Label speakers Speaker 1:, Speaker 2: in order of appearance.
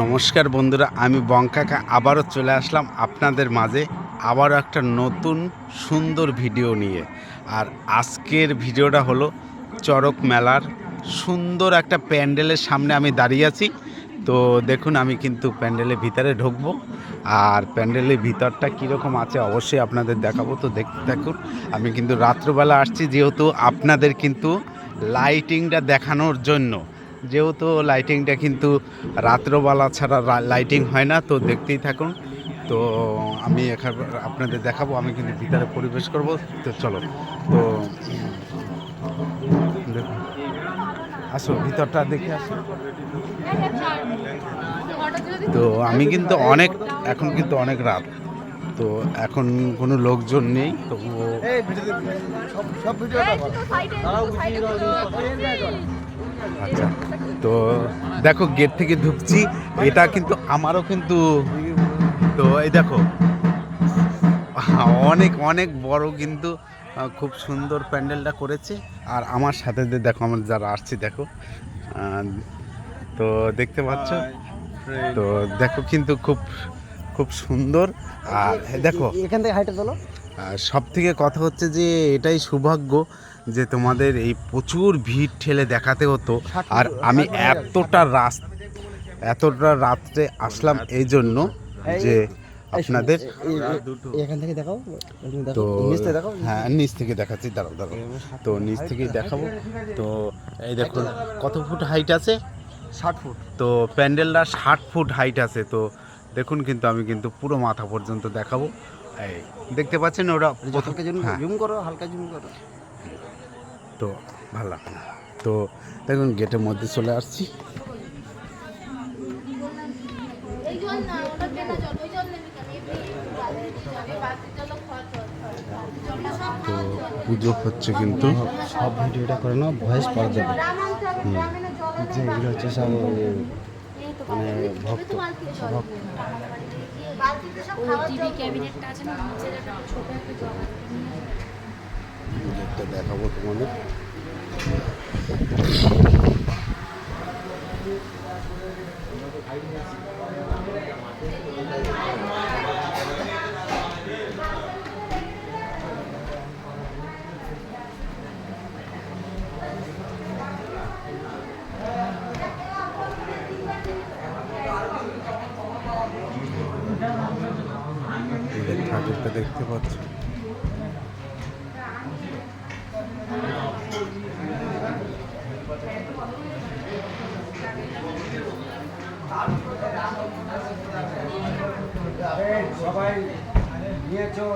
Speaker 1: নমস্কার বন্ধুরা, আমি বঙ্কাকা। আবারও চলে আসলাম আপনাদের মাঝে আবারও একটা নতুন সুন্দর ভিডিও নিয়ে। আর আজকের ভিডিওটা হলো চড়ক মেলার সুন্দর একটা প্যান্ডেলের সামনে আমি দাঁড়িয়ে আছি। তো দেখুন, আমি কিন্তু প্যান্ডেলের ভিতরে ঢুকবো। আর প্যান্ডেলের ভিতরটা কীরকম আছে অবশ্যই আপনাদের দেখাবো। তো দেখতে থাকুন আমি কিন্তু রাত্রবেলা আসছি যেহেতু আপনাদের কিন্তু লাইটিংটা দেখানোর জন্য। যেহেতু লাইটিংটা কিন্তু রাত্রবেলা ছাড়া লাইটিং হয় না, তো দেখতেই থাকুন। তো আমি এখানে আপনাদের দেখাবো, আমি কিন্তু ভিতরে পরিবেশ করব। তো চলো, তো আসো, ভিতরটা দেখে আসো। তো আমি কিন্তু অনেক, এখন কিন্তু অনেক রাত। তো এখন কোনো লোকজন নেই তো আচ্ছা তো দেখো গেট থেকে ঢুকছি এটা কিন্তু আমারও কিন্তু তো এই দেখো অনেক অনেক বড় কিন্তু খুব সুন্দর প্যান্ডেলটা করেছে। আর আমার সাথে যে দেখো আমার যারা আসছে দেখো তো দেখতে পাচ্ছ? তো দেখো কিন্তু খুব খুব সুন্দর। আর দেখো।
Speaker 2: এখান থেকে হাইটে তোলো।
Speaker 1: সব থেকে কথা হচ্ছে যে এটাই সৌভাগ্য যে তোমাদের এই প্রচুর ভিড় ঠেলে দেখাতে হতো। আর আমি এতটা রাত এতটা রাত্রে আসলাম এই জন্য যে আপনাদের
Speaker 2: এখান থেকে দেখাও
Speaker 1: তো হ্যাঁ নিচ থেকে দেখাচ্ছি দাঁড়াও দাঁড়াও। তো নিচ থেকে দেখাবো। তো এই দেখুন কত ফুট হাইট আছে?
Speaker 2: ষাট ফুট।
Speaker 1: তো প্যান্ডেলটা ষাট ফুট হাইট আছে তো দেখুন কিন্তু আমি কিন্তু পুরো মাথা পর্যন্ত দেখাবো। এই দেখতে পাচ্ছেন ওরা
Speaker 2: জুম
Speaker 1: হ্যাঁ।
Speaker 2: জুম করো হালকা জুম করো।
Speaker 1: তো ভালো তো দেখুন গেটের মধ্যে চলে আসছি।
Speaker 3: না
Speaker 1: তো পুজো হচ্ছে কিন্তু
Speaker 2: সব ভিডিওটা করে নাও ভয়েস পাওয়া যাবে।
Speaker 3: না
Speaker 2: যে এগুলো হচ্ছে সব মানে
Speaker 3: বালতিতে
Speaker 2: ভক্ত
Speaker 3: দেখাবো তোমাদের। Thank বালতিতে সব খাওয়ার টিভি ক্যাবিনেটটা আছে না নিচের একটা ছোট একটা জল আছে
Speaker 1: গেটটা দেখাবো তোমাদের এদের ঠাকুরটা দেখতে পাচ্ছ।
Speaker 2: সবাই নিয়েছো।